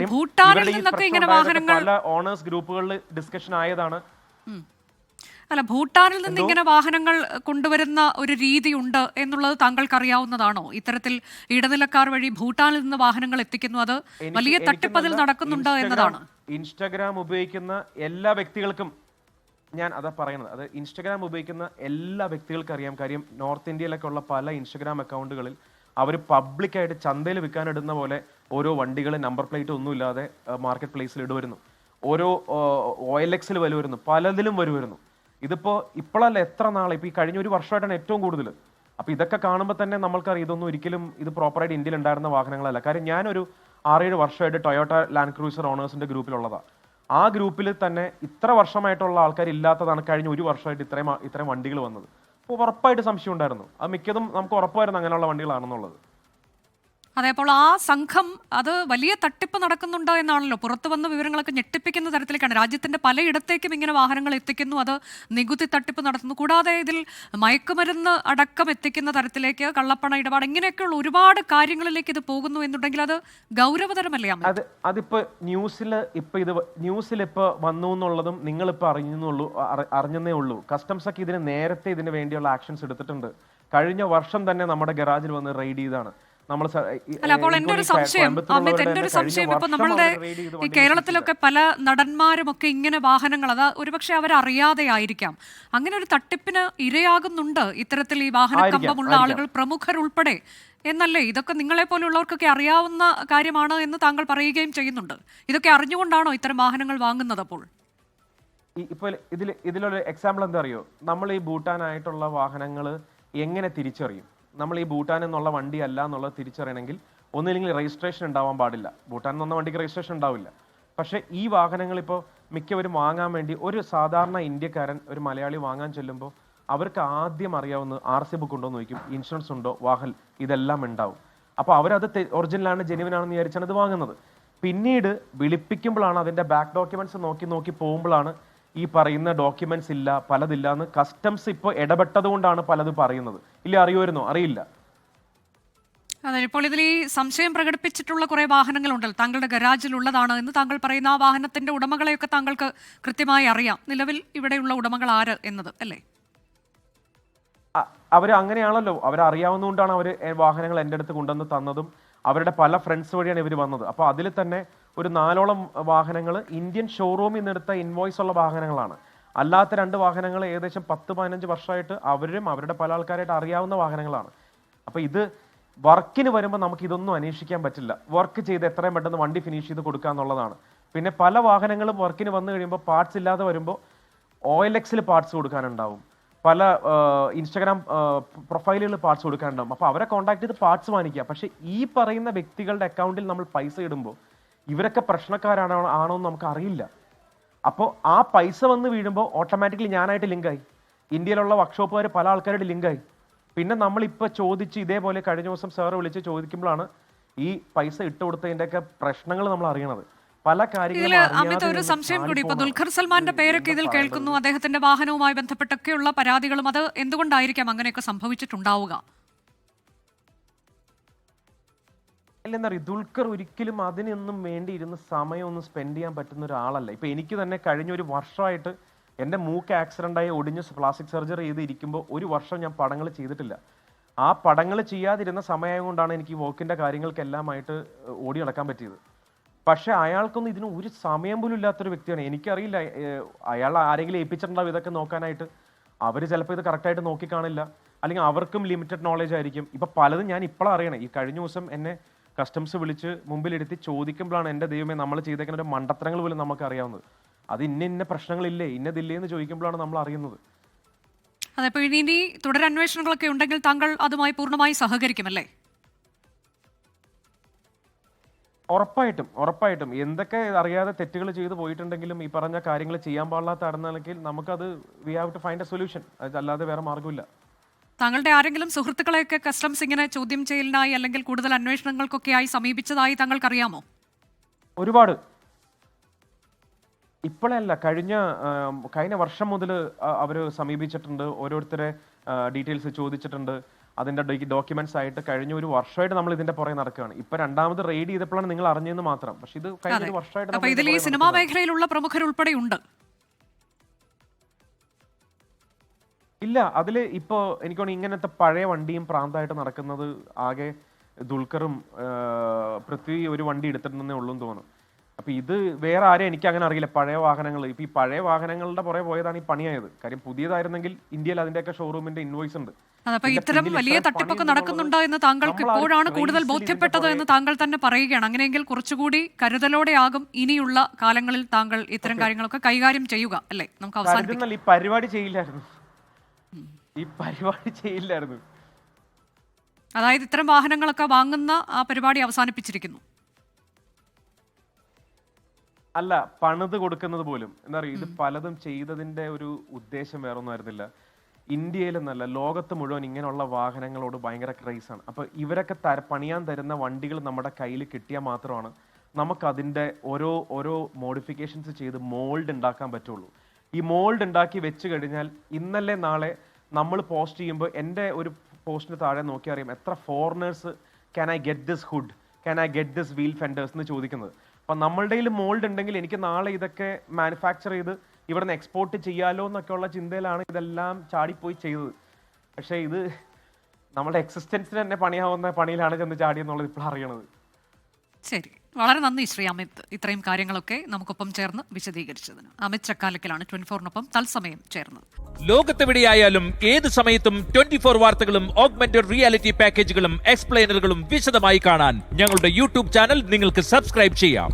ഭൂട്ടാനിൽ നിന്നൊക്കെ ഇങ്ങനെ വാഹനങ്ങൾ- പല ഓണേഴ്സ് ഗ്രൂപ്പുകളിൽ ഡിസ്കഷൻ ആയതാണ്. അല്ല ഭൂട്ടാനിൽ നിന്ന് ഇങ്ങനെ വാഹനങ്ങൾ കൊണ്ടുവരുന്ന ഒരു രീതിയുണ്ട് എന്നുള്ളത് താങ്കൾക്ക് അറിയാവുന്നതാണോ ഇത്തരത്തിൽ ഇടനിലക്കാർ വഴി ഭൂട്ടാനിൽ നിന്ന് വാഹനങ്ങൾ എത്തിക്കുന്നു. അത് വലിയ തട്ടിപ്പതിൽ നടക്കുന്നുണ്ട് എന്നതാണ്. ഇൻസ്റ്റാഗ്രാം ഉപയോഗിക്കുന്ന എല്ലാ വ്യക്തികൾക്കും ഞാൻ അതാ പറയുന്നത് അത് ഇൻസ്റ്റാഗ്രാം ഉപയോഗിക്കുന്ന എല്ലാ വ്യക്തികൾക്കും അറിയാം. കാര്യം നോർത്ത് ഇന്ത്യയിലൊക്കെ ഉള്ള പല ഇൻസ്റ്റാഗ്രാം അക്കൗണ്ടുകളിൽ അവർ പബ്ലിക്കായിട്ട് ചന്തയിൽ വിൽക്കാനിടുന്ന പോലെ ഓരോ വണ്ടികൾ നമ്പർ പ്ലേറ്റ് ഒന്നുമില്ലാതെ മാർക്കറ്റ് പ്ലേസിൽ ഇടുവരുന്നു. ഓരോ ഒ എൽ എക്സിൽ വരുമായിരുന്നു പലതിലും വരുമായിരുന്നു ഇതിപ്പോൾ ഇപ്പോഴല്ല എത്ര നാളെ? ഇപ്പോൾ ഈ കഴിഞ്ഞ ഒരു വർഷമായിട്ടാണ് ഏറ്റവും കൂടുതൽ അപ്പോൾ ഇതൊക്കെ കാണുമ്പോൾ തന്നെ നമ്മൾക്കറിയാം ഇതൊന്നും ഒരിക്കലും ഇത് പ്രോപ്പറായിട്ട് ഇന്ത്യയിൽ ഉണ്ടായിരുന്ന വാഹനങ്ങളല്ല. കാര്യം ഞാനൊരു ആറേഴ് വർഷമായിട്ട് ടൊയോട്ട ലാൻഡ് ക്രൂസർ ഓണേഴ്സിന്റെ ഗ്രൂപ്പിലുള്ളതാണ് ആ ഗ്രൂപ്പിൽ തന്നെ ഇത്ര വർഷമായിട്ടുള്ള ആൾക്കാർ ഇല്ലാത്തതാണ് കഴിഞ്ഞ ഒരു വർഷമായിട്ട് ഇത്രയും ഇത്രയും വണ്ടികൾ വന്നത്. ഉറപ്പായിട്ട് സംശയം ഉണ്ടായിരുന്നു. അത് മിക്കതും നമുക്ക് ഉറപ്പായിരുന്നു അങ്ങനെയുള്ള വണ്ടികളാണെന്നുള്ളത്. അതേപോലെ ആ സംഘം അത് വലിയ തട്ടിപ്പ് നടക്കുന്നുണ്ടോ എന്നാണല്ലോ. പുറത്തു വന്ന വിവരങ്ങളൊക്കെ ഞെട്ടിപ്പിക്കുന്ന തരത്തിലേക്കാണ്. രാജ്യത്തിന്റെ പലയിടത്തേക്കും ഇങ്ങനെ വാഹനങ്ങൾ എത്തിക്കുന്നു. അത് നികുതി തട്ടിപ്പ് നടത്തുന്നു. കൂടാതെ ഇതിൽ മയക്കുമരുന്ന് അടക്കം എത്തിക്കുന്ന തരത്തിലേക്ക് കള്ളപ്പണ ഇടപാട് ഇങ്ങനെയൊക്കെയുള്ള ഒരുപാട് കാര്യങ്ങളിലേക്ക് ഇത് പോകുന്നു എന്നുണ്ടെങ്കിൽ അത് ഗൗരവതരമല്ലേ അത് അതിപ്പോ ന്യൂസിൽ ഇപ്പൊ ഇത് ന്യൂസിൽ ഇപ്പൊ വന്നു എന്നുള്ളതും നിങ്ങൾ ഇപ്പൊ അറിഞ്ഞുള്ളൂ അറിഞ്ഞതേ ഉള്ളൂ. കസ്റ്റംസ് ഒക്കെ ഇതിന് നേരത്തെ ഇതിന് വേണ്ടിയുള്ള ആക്ഷൻസ് എടുത്തിട്ടുണ്ട്. കഴിഞ്ഞ വർഷം തന്നെ നമ്മുടെ ഗരാജിൽ വന്ന് റെയ്ഡ് ചെയ്താണ് നമ്മൾ അല്ല അപ്പോൾ എന്റെ ഒരു സംശയം. അമിത് എന്റെ ഒരു സംശയം. ഇപ്പൊ നമ്മളുടെ ഈ കേരളത്തിലൊക്കെ പല നടന്മാരും ഒക്കെ ഇങ്ങനെ വാഹനങ്ങൾ അത് ഒരുപക്ഷെ അവരറിയാതെ ആയിരിക്കാം. അങ്ങനെ ഒരു തട്ടിപ്പിന് ഇരയാകുന്നുണ്ട് ഇത്തരത്തിൽ ഈ വാഹന കമ്പമുള്ള ആളുകൾ പ്രമുഖരുൾപ്പെടെ. എന്നല്ലേ? ഇതൊക്കെ നിങ്ങളെ പോലുള്ളവർക്കൊക്കെ അറിയാവുന്ന കാര്യമാണ് എന്ന് താങ്കൾ പറയുകയും ചെയ്യുന്നുണ്ട്. ഇതൊക്കെ അറിഞ്ഞുകൊണ്ടാണോ ഇത്തരം വാഹനങ്ങൾ വാങ്ങുന്നത് അപ്പോൾ? ഇപ്പൊ ഇതിൽ ഇതിലൊരു എക്സാമ്പിൾ എന്താ അറിയോ? നമ്മൾ ഈ ഭൂട്ടാനായിട്ടുള്ള വാഹനങ്ങൾ എങ്ങനെ തിരിച്ചറിയും? നമ്മൾ ഈ ഭൂട്ടാൻ എന്നുള്ള വണ്ടി അല്ല എന്നുള്ളത് തിരിച്ചറിയണമെങ്കിൽ ഒന്നില്ലെങ്കിൽ രജിസ്ട്രേഷൻ ഉണ്ടാവാൻ പാടില്ല. ഭൂട്ടാൻ എന്ന വണ്ടിക്ക് രജിസ്ട്രേഷൻ ഉണ്ടാവില്ല. പക്ഷേ ഈ വാഹനങ്ങൾ ഇപ്പോൾ മിക്കവരും വാങ്ങാൻ വേണ്ടി ഒരു സാധാരണ ഇന്ത്യക്കാരൻ ഒരു മലയാളി വാങ്ങാൻ ചെല്ലുമ്പോൾ അവർക്ക് ആദ്യം അറിയാവുന്ന ആർ സി ബുക്ക് ഉണ്ടോ എന്ന് ചോദിക്കും. ഇൻഷുറൻസ് ഉണ്ടോ? വാഹൽ ഇതെല്ലാം ഉണ്ടാവും. അപ്പോൾ അവരത് ഒറിജിനലാണ് ജെനുവിൻ ആണെന്ന് വിചാരിച്ചാണ് ഇത് വാങ്ങുന്നത്. പിന്നീട് വിളിപ്പിക്കുമ്പോഴാണ് അതിന്റെ ബാക്ക് ഡോക്യുമെന്റ്സ് നോക്കി നോക്കി പോകുമ്പോഴാണ് ഈ പറയുന്ന ഡോക്യുമെന്റ്സ് ഇല്ല പലതില്ല എന്ന് കസ്റ്റംസ് ഇപ്പോൾ ഇടപെട്ടത് കൊണ്ടാണ് പലത് പറയുന്നത്. ഇല്ല അറിയുമായിരുന്നോ? അറിയില്ല. അതെ ഇപ്പോൾ ഇതിൽ ഈ സംശയം പ്രകടിപ്പിച്ചിട്ടുള്ള കുറെ വാഹനങ്ങളുണ്ടല്ലോ. താങ്കളുടെ ഗരാജിൽ ഉള്ളതാണ് എന്ന് താങ്കൾ പറയുന്ന ആ വാഹനത്തിന്റെ ഉടമകളെയൊക്കെ താങ്കൾക്ക് കൃത്യമായി അറിയാം. നിലവിൽ ഇവിടെയുള്ള ഉടമകൾ ആര് എന്നത് അല്ലേ? അവർ അങ്ങനെയാണല്ലോ. അവരറിയാവുന്നതുകൊണ്ടാണ് അവർ വാഹനങ്ങൾ എന്റെ അടുത്ത് കൊണ്ടുവന്ന് തന്നതും അവരുടെ പല ഫ്രണ്ട്സ് വഴിയാണ് ഇവർ വന്നത്. അപ്പോൾ അതിൽ തന്നെ ഒരു നാലോളം വാഹനങ്ങൾ ഇന്ത്യൻ ഷോറൂമിൽ നിന്നെടുത്ത ഇൻവോയ്സ് ഉള്ള വാഹനങ്ങളാണ്. അല്ലാത്ത രണ്ട് വാഹനങ്ങൾ ഏകദേശം പത്ത് പതിനഞ്ച് വർഷമായിട്ട് അവരും അവരുടെ പല ആൾക്കാരായിട്ട് അറിയാവുന്ന വാഹനങ്ങളാണ്. അപ്പോൾ ഇത് വർക്കിന് വരുമ്പോൾ നമുക്ക് ഇതൊന്നും അന്വേഷിക്കാൻ പറ്റില്ല. വർക്ക് ചെയ്ത് എത്രയും പെട്ടെന്ന് വണ്ടി ഫിനിഷ് ചെയ്ത് കൊടുക്കുക എന്നുള്ളതാണ്. പിന്നെ പല വാഹനങ്ങളും വർക്കിന് വന്നു കഴിയുമ്പോൾ പാർട്സ് ഇല്ലാതെ വരുമ്പോൾ ഓയിൽ എക്സിൽ പാർട്സ് കൊടുക്കാനുണ്ടാവും. പല ഇൻസ്റ്റാഗ്രാം പ്രൊഫൈലുകൾ പാർട്സ് കൊടുക്കാനുണ്ടാവും. അപ്പോൾ അവരെ കോൺടാക്ട് ചെയ്ത് പാർട്സ് വാങ്ങിക്കുക. പക്ഷേ ഈ പറയുന്ന വ്യക്തികളുടെ അക്കൗണ്ടിൽ നമ്മൾ പൈസ ഇടുമ്പോൾ ഇവരൊക്കെ പ്രശ്നക്കാരാണോ ആണോ എന്ന് നമുക്ക് അറിയില്ല. അപ്പോൾ ആ പൈസ വന്ന് വീഴുമ്പോൾ ഓട്ടോമാറ്റിക്കലി ഞാനായിട്ട് ലിങ്കായി. ഇന്ത്യയിലുള്ള വർക്ക്ഷോപ്പുകാർ പല ആൾക്കാരുടെ ലിങ്കായി. പിന്നെ നമ്മളിപ്പോൾ ചോദിച്ച് ഇതേപോലെ കഴിഞ്ഞ ദിവസം സാറ് വിളിച്ച് ചോദിക്കുമ്പോഴാണ് ഈ പൈസ ഇട്ട് കൊടുത്തതിന്റെയൊക്കെ പ്രശ്നങ്ങൾ നമ്മൾ അറിയണത്. പല കാര്യങ്ങളും അമിത് ഒരു സംശയം കൂടി. ഇപ്പൊ ദുൽഖർ സൽമാന്റെ പേരൊക്കെ ഇതിൽ കേൾക്കുന്നു. അദ്ദേഹത്തിന്റെ വാഹനവുമായി ബന്ധപ്പെട്ടൊക്കെയുള്ള പരാതികളും അത് എന്തുകൊണ്ടായിരിക്കാം അങ്ങനെയൊക്കെ സംഭവിച്ചിട്ടുണ്ടാവുക? അല്ലെന്നറിയ ദുൽഖർ ഒരിക്കലും അതിനൊന്നും വേണ്ടിയിരുന്ന് സമയമൊന്നും സ്പെൻഡ് ചെയ്യാൻ പറ്റുന്ന ഒരാളല്ല. ഇപ്പൊ എനിക്ക് തന്നെ കഴിഞ്ഞ ഒരു വർഷമായിട്ട് എന്റെ മൂക്ക് ആക്സിഡന്റ് ആയി ഒടിഞ്ഞ് പ്ലാസ്റ്റിക് സർജറി ചെയ്തിരിക്കുമ്പോൾ ഒരു വർഷം ഞാൻ പടങ്ങൾ ചെയ്തിട്ടില്ല. ആ പടങ്ങൾ ചെയ്യാതിരുന്ന സമയം കൊണ്ടാണ് എനിക്ക് കാര്യങ്ങൾക്കെല്ലാം കാര്യങ്ങൾക്കെല്ലാമായിട്ട് ഓടി നടക്കാൻ പറ്റിയത്. പക്ഷെ അയാൾക്കൊന്നും ഇതിന് ഒരു സമയം പോലും ഇല്ലാത്തൊരു വ്യക്തിയാണ്. എനിക്കറിയില്ല അയാൾ ആരെങ്കിലും ഏൽപ്പിച്ചിട്ടുണ്ടാവും ഇതൊക്കെ നോക്കാനായിട്ട്. അവർ ചിലപ്പോൾ ഇത് കറക്റ്റായിട്ട് നോക്കിക്കാണില്ല അല്ലെങ്കിൽ അവർക്കും ലിമിറ്റഡ് നോളേജ് ആയിരിക്കും. ഇപ്പം പലതും ഞാൻ ഇപ്പോഴാണ് അറിയണേ. ഈ കഴിഞ്ഞ ദിവസം എന്നെ കസ്റ്റംസ് വിളിച്ച് മുമ്പിലിരുത്തി ചോദിക്കുമ്പോഴാണ് എന്റെ ദൈവമേ നമ്മൾ ചെയ്തേക്കുന്ന ഒരു മണ്ടത്തരങ്ങൾ പോലും നമുക്ക് അറിയാവുന്നത്. അത് ഇന്ന ഇന്ന പ്രശ്നങ്ങളില്ലേ ഇന്നതില്ലേ എന്ന് ചോദിക്കുമ്പോഴാണ് നമ്മൾ അറിയുന്നത്. അപ്പോൾ ഇനി തുടരന്വേഷണങ്ങളൊക്കെ ഉണ്ടെങ്കിൽ താങ്കൾ അതുമായി പൂർണമായി സഹകരിക്കുമല്ലേ ഉറപ്പായിട്ടും ഉറപ്പായിട്ടും. എന്തൊക്കെ അറിയാതെ തെറ്റുകൾ ചെയ്തു പോയിട്ടുണ്ടെങ്കിലും ഈ പറഞ്ഞ കാര്യങ്ങൾ ചെയ്യാൻ പാടില്ലാത്തായിരുന്നെങ്കിൽ നമുക്കത് we have to find a solution അതല്ലാതെ വേറെ മാർഗമില്ല. താങ്കളുടെ ആരെങ്കിലും സുഹൃത്തുക്കളെയൊക്കെ കസ്റ്റംസ് ഇങ്ങനെ ചോദ്യം ചെയ്യലിനായി അല്ലെങ്കിൽ കൂടുതൽ അന്വേഷണങ്ങൾക്കൊക്കെയായി സമീപിച്ചതായി താങ്കൾക്കറിയാമോ? ഒരുപാട്. ഇപ്പോഴല്ല കഴിഞ്ഞ കഴിഞ്ഞ വർഷം മുതൽ അവർ സമീപിച്ചിട്ടുണ്ട്. ഓരോരുത്തരെ ഡീറ്റെയിൽസ് ചോദിച്ചിട്ടുണ്ട്. അതിന്റെ ഡോക്യുമെന്റ്സ് ആയിട്ട് കഴിഞ്ഞ ഒരു വർഷമായിട്ട് നമ്മൾ ഇതിന്റെ പുറകെ നടക്കുകയാണ്. ഇപ്പൊ രണ്ടാമത് റെയ്ഡ് ചെയ്തപ്പോഴാണ് നിങ്ങൾ അറിഞ്ഞതെന്ന് മാത്രം. പക്ഷെ ഇത് കഴിഞ്ഞ ഒരു വർഷമായിട്ട് ഇതിൽ ഈ സിനിമാ മേഖലയിലുള്ള പ്രമുഖരുൾപ്പെടെ ഉണ്ട് ഇല്ല അതിൽ ഇപ്പോൾ എനിക്ക് തോന്നുന്നു ഇങ്ങനത്തെ പഴയ വണ്ടിയും പ്രാന്തമായിട്ട് നടക്കുന്നത് ആകെ ദുൽഖറും പൃഥ്വി ഒരു വണ്ടി എടുത്തിട്ടുണ്ടെന്നേ ഉള്ളൂ എന്ന് തോന്നുന്നു. അപ്പൊ ഇത് വേറെ ആരെയും എനിക്ക് അങ്ങനെ അറിയില്ല. പഴയ വാഹനങ്ങൾ ഇപ്പൊ ഈ പഴയ വാഹനങ്ങളുടെ പുറകെ പോയതാണ് ഈ പണിയായത്. കാര്യം പുതിയതായിരുന്നെങ്കിൽ ഇന്ത്യയിൽ അതിന്റെയൊക്കെ ഷോറൂമിന്റെ ഇൻവോയ്സ് ഉണ്ട്. അതപ്പോ ഇത്തരം വലിയ തട്ടിപ്പൊക്കെ നടക്കുന്നുണ്ടോ എന്ന് താങ്കൾക്ക് ഇപ്പോഴാണ് കൂടുതൽ ബോധ്യപ്പെട്ടത് എന്ന് താങ്കൾ തന്നെ പറയുകയാണ്. അങ്ങനെയെങ്കിൽ കുറച്ചുകൂടി കരുതലോടെ ആകും ഇനിയുള്ള കാലങ്ങളിൽ താങ്കൾ ഇത്തരം കാര്യങ്ങളൊക്കെ കൈകാര്യം ചെയ്യുക അല്ലേ? നമുക്ക് അവസാനിപ്പിക്കാം. ഈ പരിപാടി ചെയ്യില്ലായിരുന്നു. ഈ പരിപാടി ചെയ്യില്ലായിരുന്നു. അതായത് ഇത്തരം വാഹനങ്ങളൊക്കെ വാങ്ങുന്ന ആ പരിപാടി അവസാനിപ്പിച്ചിരിക്കുന്നു. അല്ല പണിത് കൊടുക്കുന്നത് പോലും. എന്താ പറയുക ഇത് പലതും ചെയ്തതിന്റെ ഒരു ഉദ്ദേശം വേറൊന്നും ആയിരുന്നില്ല. ഇന്ത്യയിൽ എന്നല്ല ലോകത്ത് മുഴുവൻ ഇങ്ങനെയുള്ള വാഹനങ്ങളോട് ഭയങ്കര ക്രൈസ് ആണ്. അപ്പൊ ഇവരൊക്കെ തര പണിയാൻ തരുന്ന വണ്ടികൾ നമ്മുടെ കയ്യിൽ കിട്ടിയാൽ മാത്രമാണ് നമുക്ക് അതിന്റെ ഓരോ ഓരോ മോഡിഫിക്കേഷൻസ് ചെയ്ത് മോൾഡ് ഉണ്ടാക്കാൻ പറ്റുള്ളൂ. ഈ മോൾഡ് ഉണ്ടാക്കി വെച്ച് കഴിഞ്ഞാൽ ഇന്നല്ലേ നാളെ നമ്മൾ പോസ്റ്റ് ചെയ്യുമ്പോൾ എന്റെ ഒരു പോസ്റ്റിന് താഴെ നോക്കി അറിയാം എത്ര foreigners can I get this hood can I get this wheel fenders എന്ന് ചോദിക്കുന്നത്. അപ്പം നമ്മളുടെ മോൾഡ് ഉണ്ടെങ്കിൽ എനിക്ക് നാളെ ഇതൊക്കെ മാനുഫാക്ചർ ചെയ്ത് ഇവിടുന്ന് എക്സ്പോർട്ട് ചെയ്യാലോ എന്നൊക്കെയുള്ള ചിന്തയിലാണ് ഇതെല്ലാം ചാടിപ്പോയി ചെയ്തത്. പക്ഷേ ഇത് നമ്മുടെ എക്സിസ്റ്റൻസിന് തന്നെ പണിയാവുന്ന പണിയിലാണ് ചെന്ന് ചാടിയെന്നുള്ളത് ഇപ്പോൾ അറിയണത്. ശരി. വളരെ നന്ദി ശ്രീ അമിത് ഇത്രയും കാര്യങ്ങളൊക്കെ നമുക്കൊപ്പം ചേർന്ന് വിശദീകരിച്ചതിന്. അമിത് ചക്കാലക്കലാണ് ട്വന്റി ഫോറിനൊപ്പം തത്സമയം ചേർന്നത്. ലോകത്തെവിടെയായാലും ഏത് സമയത്തും ട്വന്റി ഫോർ വാർത്തകളും ഓഗ്മെന്റഡ് റിയാലിറ്റി പാക്കേജുകളും എക്സ്പ്ലെയിനറുകളും വിശദമായി കാണാൻ ഞങ്ങളുടെ യൂട്യൂബ് ചാനൽ നിങ്ങൾക്ക് സബ്സ്ക്രൈബ് ചെയ്യാം.